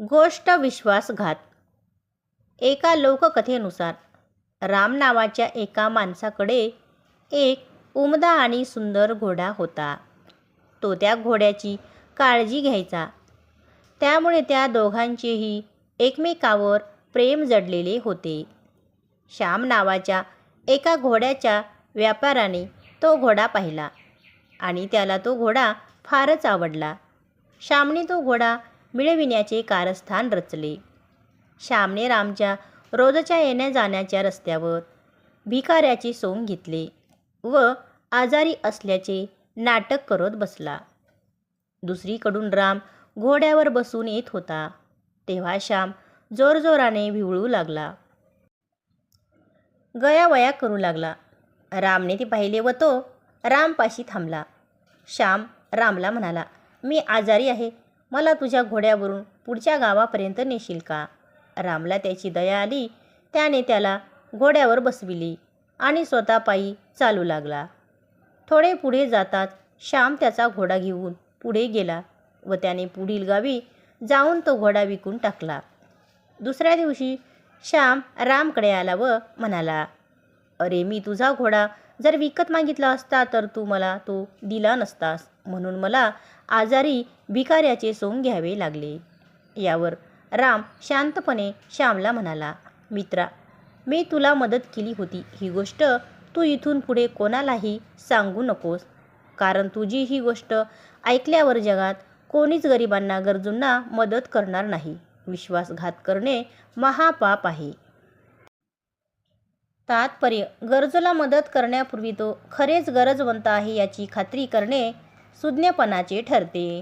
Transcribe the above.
गोष्ट विश्वासघात. एका लोककथेनुसार राम नावाच्या एका माणसाकडे एक उमदा आणि सुंदर घोडा होता. तो त्या घोड्याची काळजी घ्यायचा. त्यामुळे त्या दोघांचेही एकमेकावर प्रेम जडलेले होते. श्याम नावाच्या एका घोड्याच्या व्यापाराने तो घोडा पाहिला आणि त्याला तो घोडा फारच आवडला. श्यामने तो घोडा मिळविण्याचे कारस्थान रचले. श्यामने रामच्या रोजच्या येण्या जाण्याच्या रस्त्यावर भिकाऱ्याची सोंग घेतले व आजारी असल्याचे नाटक करत बसला. दुसरीकडून राम घोड्यावर बसून येत होता. तेव्हा श्याम जोरजोराने भिवळू लागला. गयावया करू लागला. रामने ते पाहिले व तो रामपाशी थांबला. श्याम रामला म्हणाला मी आजारी आहे. मला तुझ्या घोड्यावरून पुढच्या गावापर्यंत नेशील का? रामला त्याची दया आली. त्याने त्याला घोड्यावर बसविली आणि स्वतः पायी चालू लागला. थोडे पुढे जाताच श्याम त्याचा घोडा घेऊन पुढे गेला व त्याने पुढील गावी जाऊन तो घोडा विकून टाकला. दुसऱ्या दिवशी श्याम रामकडे आला व म्हणाला अरे मी तुझा घोडा जर विकत मागितला असता तर तू मला तो दिला नसतास. म्हणून मला आजारी भिकाऱ्याचे सोंग घ्यावे लागले. यावर राम शांतपणे श्यामला म्हणाला मित्रा मी तुला मदत केली होती. ही गोष्ट तू इथून पुढे कोणालाही सांगू नकोस. कारण तुझी ही गोष्ट ऐकल्यावर जगात कोणीच गरिबांना गरजूंना मदत करणार नाही. विश्वासघात करणे महापाप आहे. तात्पर्य गरजूला मदत करण्यापूर्वी तो खरेच गरजवंत आहे याची खात्री करणे सुज्ञपणाचे ठरते.